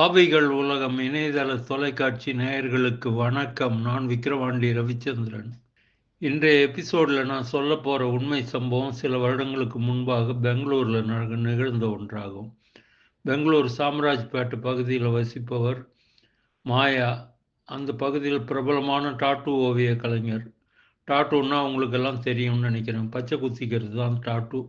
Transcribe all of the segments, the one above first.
ஆவிகள் உலகம் இணையதள தொலைக்காட்சி நேயர்களுக்கு வணக்கம். நான் விக்ரவாண்டி ரவிச்சந்திரன். இன்றைய எபிசோடில் நான் சொல்ல போகிற உண்மை சம்பவம் சில வருடங்களுக்கு முன்பாக பெங்களூரில் நிகழ்ந்த ஒன்றாகும். பெங்களூர் சாம்ராஜ்பேட்டை பகுதியில் வசிப்பவர் மாயா. அந்த பகுதியில் பிரபலமான டாட்டூ ஓவிய கலைஞர். டாட்டூன்னா உங்களுக்கெல்லாம் தெரியும்னு நினைக்கிறேன். பச்சை குத்திக்கிறது தான் டாட்டூ.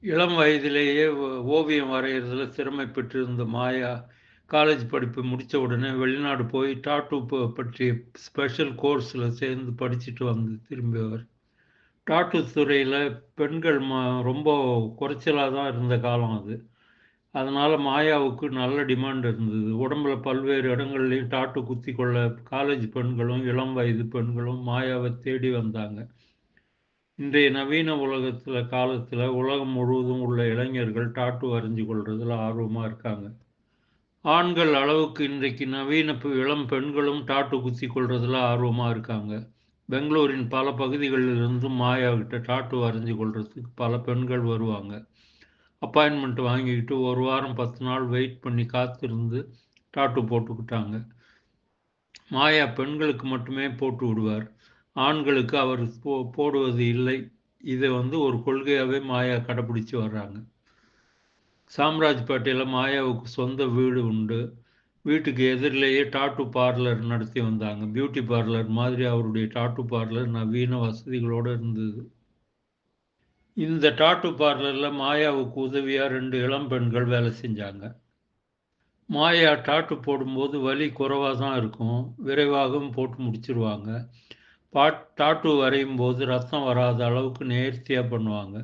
இளம் வயதிலேயே ஓவியம் வரைகிறதுல திறமை பெற்றிருந்த மாயா காலேஜ் படிப்பு முடித்த உடனே வெளிநாடு போய் டாட்டூ பற்றிய ஸ்பெஷல் கோர்ஸில் சேர்ந்து படிச்சுட்டு வந்து திரும்பியவர். டாட்டூ துறையில் பெண்கள் ம ரொம்ப குறைச்சலாக தான் இருந்த காலம் அது. அதனால் மாயாவுக்கு நல்ல டிமாண்ட் இருந்தது. உடம்புல பல்வேறு இடங்கள்லையும் டாட்டு குத்தி கொள்ள காலேஜ் பெண்களும் இளம் வயது பெண்களும் மாயாவை தேடி வந்தாங்க. இன்றைய நவீன உலகத்தில் காலத்தில் உலகம் முழுவதும் உள்ள இளைஞர்கள் டாட்டு வரைஞ்சு கொள்றதுல ஆர்வமாக இருக்காங்க. ஆண்கள் அளவுக்கு இன்றைக்கு நவீன இளம் பெண்களும் டாட்டு குத்தி கொள்றதுல ஆர்வமாக இருக்காங்க. பெங்களூரின் பல பகுதிகளிலிருந்தும் மாயாவிட்ட டாட்டு வரைஞ்சு கொள்றதுக்கு பல பெண்கள் வருவாங்க. அப்பாயின்மெண்ட் வாங்கிக்கிட்டு ஒரு வாரம் பத்து நாள் வெயிட் பண்ணி காத்திருந்து டாட்டு போட்டுக்கிட்டாங்க. மாயா பெண்களுக்கு மட்டுமே போட்டு விடுவார். ஆண்களுக்கு அவர் போ போடுவது இல்லை. இதை வந்து ஒரு கொள்கையாகவே மாயா கடைப்பிடிச்சு வர்றாங்க. சாம்ராஜ்பேட்டையில் மாயாவுக்கு சொந்த வீடு உண்டு. வீட்டுக்கு எதிரிலேயே டாட்டு பார்லர் நடத்தி வந்தாங்க. பியூட்டி பார்லர் மாதிரி அவருடைய டாட்டு பார்லர் நவீன வசதிகளோடு இருந்தது. இந்த டாட்டு பார்லரில் மாயாவுக்கு உதவியாக ரெண்டு இளம் பெண்கள் வேலை செஞ்சாங்க. மாயா டாட்டு போடும்போது வலி குறைவாக தான் இருக்கும். விரைவாகவும் போட்டு முடிச்சிருவாங்க. பாட் டாட்டு வரையும் போது ரத்தம் வராத அளவுக்கு நேர்த்தியாக பண்ணுவாங்க.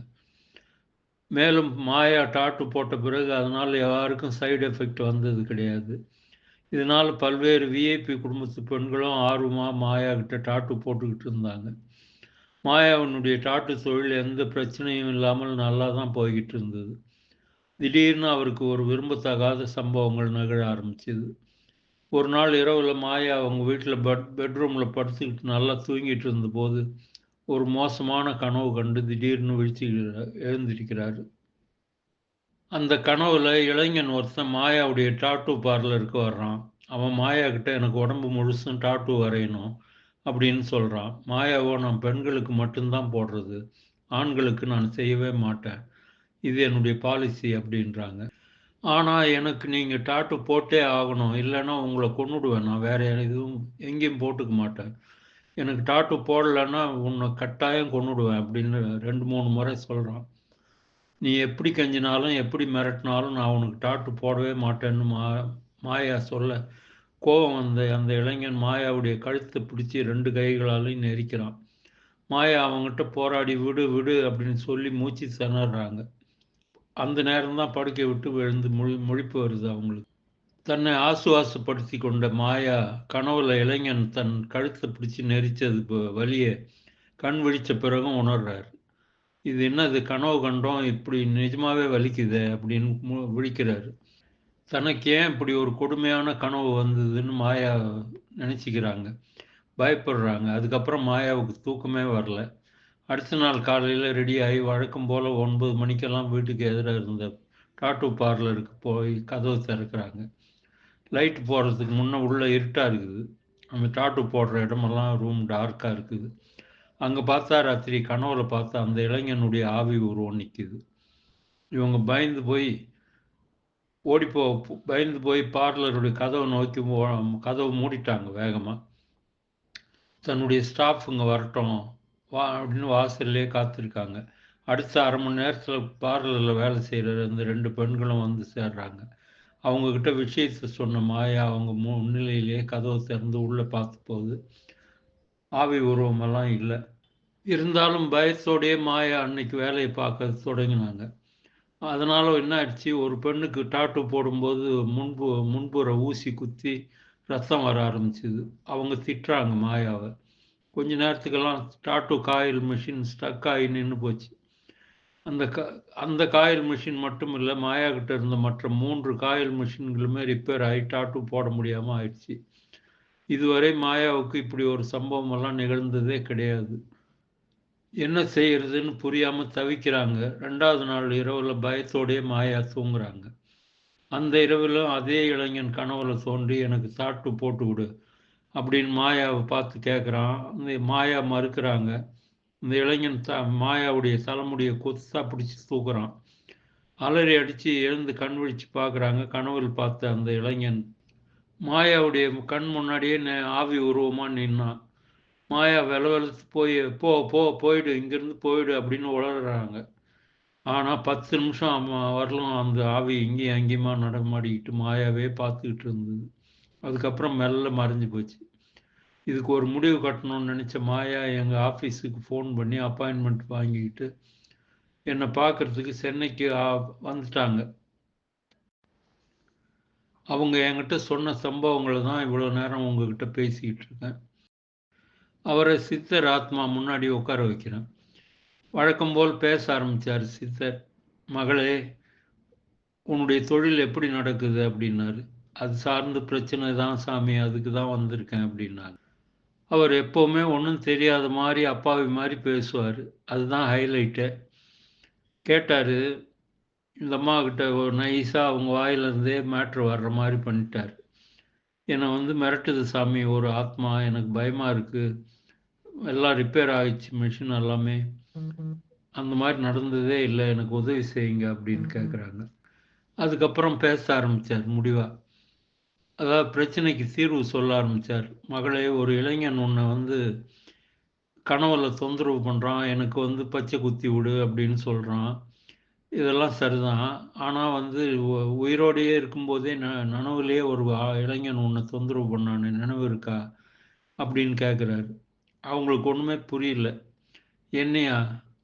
மேலும் மாயா டாட்டு போட்ட பிறகு அதனால் யாருக்கும் சைடு எஃபெக்ட் வந்தது கிடையாது. இதனால் பல்வேறு விஐபி குடும்பத்து பெண்களும் ஆர்வமாக மாயா கிட்ட டாட்டு போட்டுக்கிட்டு இருந்தாங்க. மாயாவினுடைய டாட்டு தொழில் எந்த பிரச்சனையும் இல்லாமல் நல்லா தான் போய்கிட்டு இருந்தது. திடீர்னு அவருக்கு ஒரு விரும்பத்தகாத சம்பவங்கள் நிகழ ஆரம்பிச்சது. ஒரு நாள் இரவில் மாயா அவங்க வீட்டில் பெட் பெட்ரூமில் படுத்துக்கிட்டு நல்லா தூங்கிட்டு இருந்தபோது ஒரு மோசமான கனவு கண்டு திடீர்னு விழிச்சு எழுந்திருக்கிறார். அந்த கனவுல இளைஞன் ஒருத்தன் மாயாவுடைய டாட்டூ பார்லருக்கு வர்றான். அவன் மாயா கிட்ட எனக்கு உடம்பு முழுசும் டாட்டூ வரையணும் அப்படின்னு சொல்கிறான் மாயாவோ நான் பெண்களுக்கு மட்டும்தான் போடுறது ஆண்களுக்கு நான் செய்யவே மாட்டேன். இது என்னுடைய பாலிசி அப்படின்றாங்க. ஆனால் எனக்கு நீங்கள் டாட்டு போட்டே ஆகணும். இல்லைன்னா உங்களை கொண்டுடுவேன் நான் வேற எதுவும் எங்கேயும் போட்டுக்க மாட்டேன். எனக்கு டாட்டு போடலைன்னா உன்னை கட்டாயம் கொண்டுடுவேன் அப்படின்னு ரெண்டு மூணு முறை சொல்கிறான் நீ எப்படி கெஞ்சினாலும் எப்படி மிரட்டினாலும் நான் உனக்கு டாட்டு போடவே மாட்டேன்னு மா மாயா சொல்ல கோபம் வந்த அந்த இளைஞன் மாயாவுடைய கழுத்தை பிடிச்சி ரெண்டு கைகளாலையும் நெரிக்கிறான். மாயா அவங்ககிட்ட போராடி விடு விடு அப்படின்னு சொல்லி மூச்சு திணறாங்க. அந்த நேரம் தான் விட்டு விழுந்து மொழி மொழிப்பு வருது அவங்களுக்கு. தன்னை ஆசுவாசப்படுத்தி கொண்ட மாயா கனவுல இளைஞன் தன் கழுத்தை பிடிச்சி நெரிச்சது வலியை கண் விழித்த பிறகும் உணர்றாரு. இது என்னது கனவு கண்டோம் இப்படி நிஜமாவே வலிக்குது அப்படின்னு விழிக்கிறாரு. தனக்கு ஏன் இப்படி ஒரு கொடுமையான கனவு வந்ததுன்னு மாயா நினச்சிக்கிறாங்க. பயப்படுறாங்க. அதுக்கப்புறம் மாயாவுக்கு தூக்கமே வரல. அடுத்த நாள் காலையில் ரெடி ஆகி வழக்கம் போல் ஒன்பது மணிக்கெல்லாம் வீட்டுக்கு எதிராக இருந்த டாட்டூ பார்லருக்கு போய் கதவு திறக்கிறாங்க. லைட் போடுறதுக்கு முன்னே உள்ளே இருட்டாக இருக்குது. அந்த டாட்டு போடுற இடமெல்லாம் ரூம் டார்க்காக இருக்குது. அங்கே பார்த்தா ராத்திரி கனவுல பார்த்தா அந்த இளைஞனுடைய ஆவி உருவம் நிற்கிது இவங்க பயந்து போய் ஓடிப்போ பயந்து போய் பார்லருடைய கதவை நோக்கி கதவை மூடிட்டாங்க வேகமாக தன்னுடைய ஸ்டாஃபுங்க வரட்டும். வா அப்படின்னு வாசல்லே காத்திருக்காங்க. அடுத்த அரை மணி நேரத்தில் பார்லரில் வேலை செய்கிற அந்த ரெண்டு பெண்களும் வந்து சேர்றாங்க. அவங்கக்கிட்ட விஷயத்தை சொன்ன மாயா அவங்க முன்னிலையிலே கதவை திறந்து உள்ளே பார்த்த போது ஆவி உருவமெல்லாம் இல்லை. இருந்தாலும் பயத்தோடையே மாயா அன்னைக்கு வேலையை பார்க்க தொடங்கினாங்க. அதனால் என்ன ஆயிடுச்சு? ஒரு பெண்ணுக்கு டாட்டு போடும்போது முன்பு முன்புற ஊசி குத்தி ரத்தம் வர ஆரம்பிச்சுது. அவங்க திட்டுறாங்க மாயாவை. கொஞ்ச நேரத்துக்கெல்லாம் டாட்டு காயில் மிஷின் ஸ்டக் ஆகி நின்று போச்சு. அந்த க அந்த காயில் மிஷின் மட்டும் இல்லை மாயா கிட்ட இருந்த மற்ற மூன்று காயில் மிஷின்களுமே ரிப்பேர் ஆகி டாட்டு போட முடியாமல் ஆயிடுச்சு. இதுவரை மாயாவுக்கு இப்படி ஒரு சம்பவம் எல்லாம் நிகழ்ந்ததே கிடையாது. என்ன செய்யறதுன்னு புரியாமல் தவிக்கிறாங்க. ரெண்டாவது நாள் இரவில் பயத்தோடையே மாயா தூங்குறாங்க. அந்த இரவிலும் அதே இளைஞன் கனவுல தோன்றி எனக்கு சாட்டு போட்டு விடு அப்படின்னு மாயாவை பார்த்து கேட்குறான் அந்த மாயா மறுக்கிறாங்க. இந்த இளைஞன் த மாயாவுடைய தலைமுடைய கொத்தா பிடிச்சி தூக்குறான். அலறி அடித்து எழுந்து கண் விழிச்சு பார்க்குறாங்க. கனவில் பார்த்த அந்த இளைஞன் மாயாவுடைய கண் முன்னாடியே நே- ஆவி உருவமாக நின்னான். மாயா வில வெளுத்து போய் போ போ போயிடு இங்கேருந்து போயிடு அப்படின்னு உளறாங்க. ஆனால் பத்து நிமிஷம் அம்ம- வரலும் அந்த ஆவி இங்கேயும் அங்கேயுமா நடமாடிக்கிட்டு மாயாவே பார்த்துக்கிட்டு இருந்தது. அதுக்கப்புறம் மெல்ல மறைஞ்சு போச்சு. இதுக்கு ஒரு முடிவு கட்டணும்னு நினச்ச மாயா எங்கள் ஆஃபீஸுக்கு ஃபோன் பண்ணி அப்பாயின்மெண்ட் வாங்கிக்கிட்டு என்னை பார்க்கறதுக்கு சென்னைக்கு வந்துட்டாங்க. அவங்க என்கிட்ட சொன்ன சம்பவங்களை தான் இவ்வளோ நேரம் உங்ககிட்ட பேசிக்கிட்டு இருக்கேன். அவரை சித்தர் ஆத்மா முன்னாடி உட்கார வைக்கிறேன். வழக்கம் போல் பேச ஆரம்பிச்சார் சித்தர். மகளே உன்னுடைய தொழில் எப்படி நடக்குது? அப்படின்னாரு. அது சார்ந்த பிரச்சனை தான் சாமி அதுக்கு தான் வந்திருக்கேன் அப்படின்னாரு. அவர் எப்போவுமே ஒன்றும் தெரியாத மாதிரி அப்பாவி மாதிரி பேசுவார். அதுதான் ஹைலைட்டு கேட்டார் இந்த அம்மா கிட்ட ஒரு நைஸாக அவங்க வாயிலிருந்தே மேட்ரு வர்ற மாதிரி பண்ணிட்டார். என்னை வந்து மிரட்டுது சாமி ஒரு ஆத்மா எனக்கு பயமாக இருக்குது எல்லாம் ரிப்பேர் ஆயிடுச்சு மிஷின் எல்லாமே. அந்த மாதிரி நடந்ததே இல்லை எனக்கு உதவி செய்யுங்க அப்படின்னு கேட்குறாங்க அதுக்கப்புறம் பேச ஆரம்பித்தார் முடிவா. அதாவது பிரச்சனைக்கு தீர்வு சொல்ல ஆரம்பித்தார் மகளே ஒரு இளைஞன் உன்னை வந்து கனவுல தொந்தரவு பண்ணுறான் எனக்கு வந்து பச்சை குத்தி விடு அப்படின்னு சொல்கிறான் இதெல்லாம் சரிதான். ஆனால் வந்து உ- உயிரோடையே இருக்கும்போதே ந நனவுலேயே ஒரு இளைஞன் உன்னை தொந்தரவு பண்ணான்னு நினைவு இருக்கா? அப்படின்னு கேட்குறாரு அவங்களுக்கு ஒன்றுமே புரியல. என்னையா?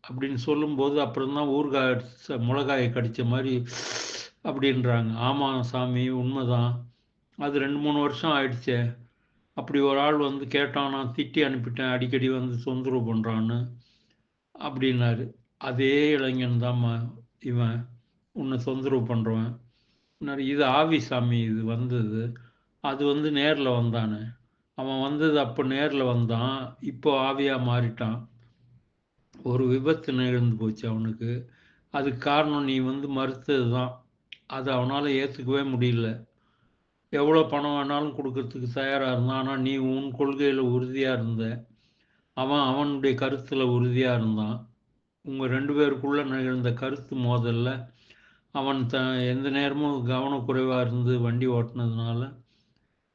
அப்படின்னு சொல்லும்போது அப்புறம் தான் ஊறுகாய் மிளகாயை கடித்த மாதிரி அப்படின்றாங்க. ஆமாம் சாமி உண்மைதான். அது ரெண்டு மூணு வருஷம் ஆயிடுச்சே. அப்படி ஒரு ஆள் வந்து கேட்டான் நான் திட்டி அனுப்பிட்டேன் அடிக்கடி வந்து தொந்தரவு பண்ணுறான்னு அப்படின்னாரு. அதே இளைஞன் தாம்மா இவன். உன்னை தொந்தரவு பண்ணுறவன் இது ஆவி சாமி இது வந்தது. அது வந்து நேரில் வந்தானே. அவன் வந்தது அப்போ நேரில் வந்தான். இப்போ ஆவியாக மாறிட்டான். ஒரு விபத்து நிகழ்ந்து போச்சு அவனுக்கு. அதுக்கு காரணம் நீ வந்து மறுத்தது தான் அது அவனால் ஏற்றுக்கவே முடியல. எவ்வளோ பணம் வேணாலும் கொடுக்கறதுக்கு தயாராக இருந்தான். ஆனால் நீ உன் கொள்கையில் உறுதியாக இருந்த அவன் அவனுடைய கருத்தில் உறுதியாக இருந்தான். உங்கள் ரெண்டு பேருக்குள்ளே நிகழ்ந்த கருத்து மோதலில் அவன் த எந்த நேரமும் கவனக்குறைவாக இருந்து வண்டி ஓட்டினதுனால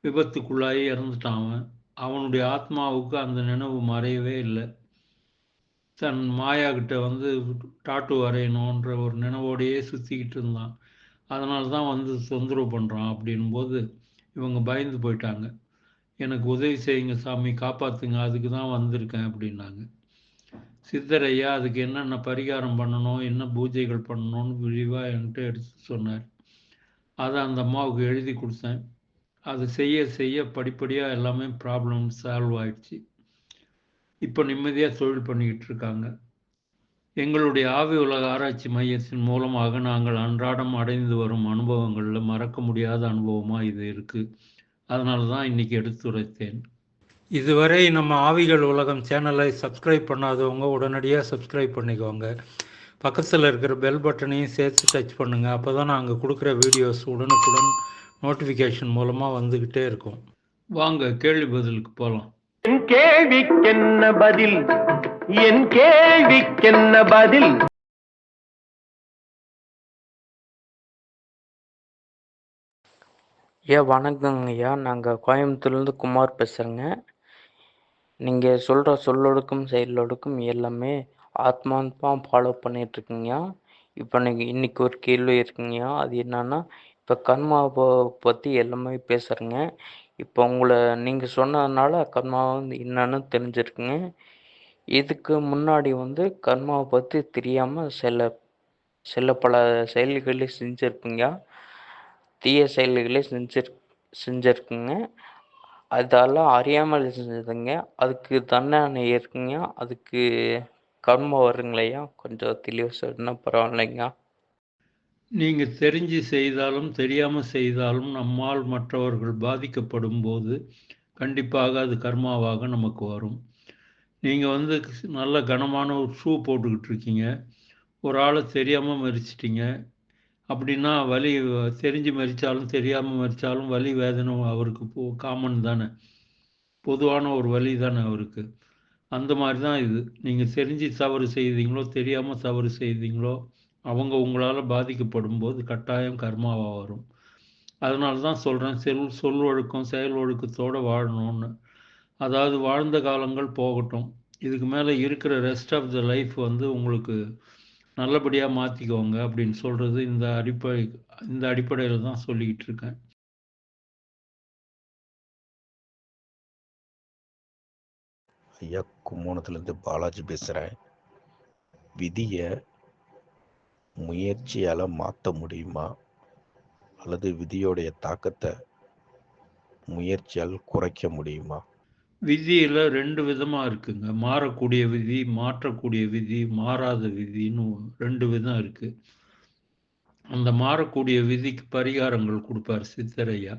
விபத்துக்குள்ளாகி இறந்துட்டான் அவன். அவனுடைய ஆத்மாவுக்கு அந்த நினைவு மறையவே இல்லை. தன் மாயா கிட்ட வந்து டாட்டு வரையணுன்ற ஒரு நினைவோடையே சுற்றிக்கிட்டு இருந்தான். அதனால தான் வந்து தொந்தரவு பண்ணுறான் அப்படின்போது இவங்க பயந்து போயிட்டாங்க. எனக்கு உதவி செய்யுங்க சாமி காப்பாற்றுங்க அதுக்கு தான் வந்திருக்கேன் அப்படின்னாங்க. சித்தரையா அதுக்கு என்னென்ன பரிகாரம் பண்ணணும் என்ன பூஜைகள் பண்ணணும்னு விரிவாக என்கிட்ட எடுத்து சொன்னார். அதை அந்த அம்மாவுக்கு எழுதி கொடுத்தேன். அது செய்ய செய்ய படிப்படியாக எல்லாமே ப்ராப்ளம் சால்வ் ஆயிடுச்சு. இப்போ நிம்மதியாக தொழில் பண்ணிக்கிட்டு இருக்காங்க. எங்களுடைய ஆவி உலக ஆராய்ச்சி மையத்தின் மூலமாக நாங்கள் அன்றாடம் அடைந்து வரும் அனுபவங்களில் மறக்க முடியாத அனுபவமாக இது இருக்குது அதனால தான் இன்னைக்கு எடுத்துரைத்தேன் இதுவரை நம்ம ஆவிகள் உலகம் சேனலை சப்ஸ்கிரைப் பண்ணாதவங்க உடனடியாக சப்ஸ்கிரைப் பண்ணிக்கோங்க. பக்கத்தில் இருக்கிற பெல் பட்டனையும் சேர்த்து டச் பண்ணுங்கள் அப்போ தான் நாங்கள் கொடுக்குற வீடியோஸ் உடனுக்குடன் நோட்டிஃபிகேஷன் மூலமாக வந்துக்கிட்டே இருக்கும். வாங்க கேள்வி பதிலுக்கு போகலாம் என் கேள்விக்கென்ன பதில்? என் கேள்விக்கென்ன பதில்? ஐயா வணக்கங்க ஐயா. நாங்கள் கோயம்புத்தூர்லேருந்து குமார் பேசுகிறேங்க நீங்கள் சொல்கிற சொல்லொடுக்கும் செயலொடுக்கும் எல்லாமே ஆத்மாத்மா ஃபாலோ பண்ணிகிட்ருக்கீங்க இப்போ நீங்கள் இன்றைக்கி ஒரு கேள்வி இருக்குங்கய்யா அது என்னென்னா இப்போ கர்மாவை பற்றி எல்லாமே பேசுகிறேங்க இப்போ உங்களை நீங்கள் சொன்னதுனால கர்மா வந்து என்னன்னு தெரிஞ்சிருக்குங்க. இதுக்கு முன்னாடி வந்து கர்மாவை பற்றி தெரியாமல் சில சில பல செயல்களை செஞ்சுருப்பீங்க. தீய செயல்களே செஞ்சிரு செஞ்சுருக்குங்க. அதெல்லாம் அறியாமல் செஞ்சதுங்க அதுக்கு தண்டனை இருக்குங்க. அதுக்கு கர்மா வருங்களையா? கொஞ்சம் தெளிவாக சொன்னால் பரவாயில்லைங்க. நீங்கள் தெரிஞ்சு செய்தாலும் தெரியாமல் செய்தாலும் நம்மால் மற்றவர்கள் பாதிக்கப்படும் போது கண்டிப்பாக அது கர்மாவாக நமக்கு வரும். நீங்கள் வந்து நல்ல கனமான ஒரு ஷூ போட்டுக்கிட்டு இருக்கீங்க ஒரு ஆளை தெரியாமல் மறிச்சிட்டிங்க. அப்படின்னா வலி தெரிஞ்சு மறிச்சாலும் தெரியாமல் மறிச்சாலும் வலி வேதனை அவருக்கு போ காமன் தானே. பொதுவான ஒரு வலி தானே அவருக்கு. அந்த மாதிரி தான் இது. நீங்கள் தெரிஞ்சு தவறு செய்தீங்களோ தெரியாமல் தவறு செய்தீங்களோ அவங்க உங்களால் பாதிக்கப்படும் போது கட்டாயம் கர்மாவாக வரும். அதனால தான் சொல்கிறேன் செல் சொல் ஒழுக்கம் செயல் ஒழுக்கத்தோடு வாழணும்னு. அதாவது வாழ்ந்த காலங்கள் போகட்டும். இதுக்கு மேலே இருக்கிற ரெஸ்ட் ஆஃப் த லைஃப் வந்து உங்களுக்கு நல்லபடியாக மாற்றிக்கோங்க அப்படின்னு சொல்கிறது இந்த அடிப்படை இந்த அடிப்படையில் தான் சொல்லிக்கிட்டு இருக்கேன். ஐயா கும்போணத்துலேருந்து பாலாஜி பேசுகிறேன் விதியை முயற்சியால் மாற்ற முடியுமா? அல்லது விதியோடைய தாக்கத்தை முயற்சியால் குறைக்க முடியுமா? விதியில் ரெண்டு விதமாக இருக்குங்க. மாறக்கூடிய விதி மாற்றக்கூடிய விதி மாறாத விதின்னு ரெண்டு விதம் இருக்குது அந்த மாறக்கூடிய விதிக்கு பரிகாரங்கள் கொடுப்பார் சித்தரையா.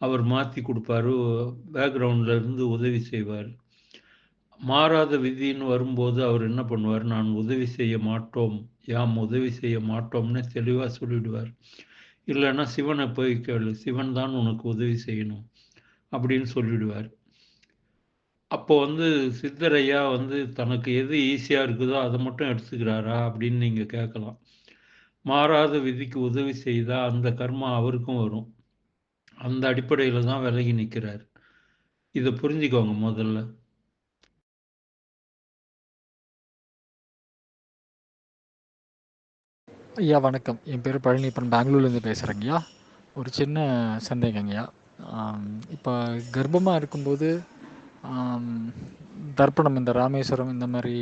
அவர் மாற்றி கொடுப்பாரு பேக்ரவுண்டில் இருந்து உதவி செய்வார். மாறாத விதின்னு வரும்போது அவர் என்ன பண்ணுவார்? நான் உதவி செய்ய மாட்டோம் யாம் உதவி செய்ய மாட்டோம்னு தெளிவாக சொல்லிடுவார். இல்லைன்னா சிவனை போய் கேளு சிவன் தான் உனக்கு உதவி செய்யணும் அப்படின்னு சொல்லிடுவார். அப்போ வந்து சித்தரையா வந்து தனக்கு எது ஈஸியாக இருக்குதோ அதை மட்டும் எடுத்துக்கிறாரா அப்படின்னு நீங்கள் கேட்கலாம். மாறாத விதிக்கு உதவி செய்தால் அந்த கர்மா அவருக்கும் வரும். அந்த அடிப்படையில் தான் விலகி நிற்கிறார் இதை புரிஞ்சுக்கோங்க முதல்ல. ஐயா வணக்கம். என் பேர் பழனிப்பன் பெங்களூர்லேருந்து பேசுகிறேங்கய்யா ஒரு சின்ன சந்தேகங்கய்யா. இப்போ கர்ப்பமாக இருக்கும்போது தர்ப்பணம் இந்த ராமேஸ்வரம் இந்த மாதிரி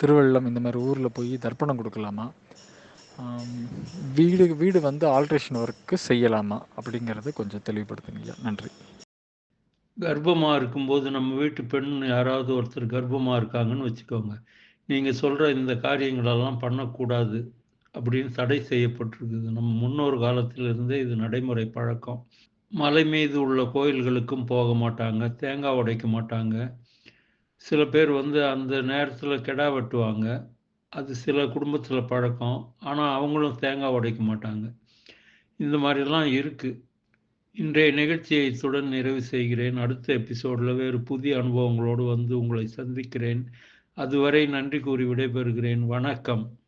திருவள்ளம் இந்த மாதிரி ஊரில் போய் தர்ப்பணம் கொடுக்கலாமா? வீடு வீடு வந்து ஆல்ட்ரேஷன் ஒர்க்கு செய்யலாமா? அப்படிங்கிறத கொஞ்சம் தெளிவுபடுத்துங்கய்யா நன்றி. கர்ப்பமாக இருக்கும்போது நம்ம வீட்டு பெண் யாராவது ஒருத்தர் கர்ப்பமாக இருக்காங்கன்னு வச்சுக்கோங்க. நீங்கள் சொல்கிற இந்த காரியங்களெல்லாம் பண்ணக்கூடாது அப்படின்னு தடை செய்யப்பட்டிருக்குது. நம்ம முன்னோர் காலத்திலிருந்தே இது நடைமுறை பழக்கம். மலை மீது உள்ள கோயில்களுக்கும் போக மாட்டாங்க தேங்காய் உடைக்க மாட்டாங்க. சில பேர் வந்து அந்த நேரத்தில் கிடா வெட்டுவாங்க. அது சில குடும்பத்தில் பழக்கம். ஆனால் அவங்களும் தேங்காய் உடைக்க மாட்டாங்க. இந்த மாதிரிலாம் இருக்குது இன்றைய நிகழ்ச்சியை இத்துடன் நிறைவு செய்கிறேன். அடுத்த எபிசோடில் வேறு புதிய அனுபவங்களோடு வந்து உங்களை சந்திக்கிறேன். அதுவரை நன்றி கூறி விடைபெறுகிறேன். வணக்கம்.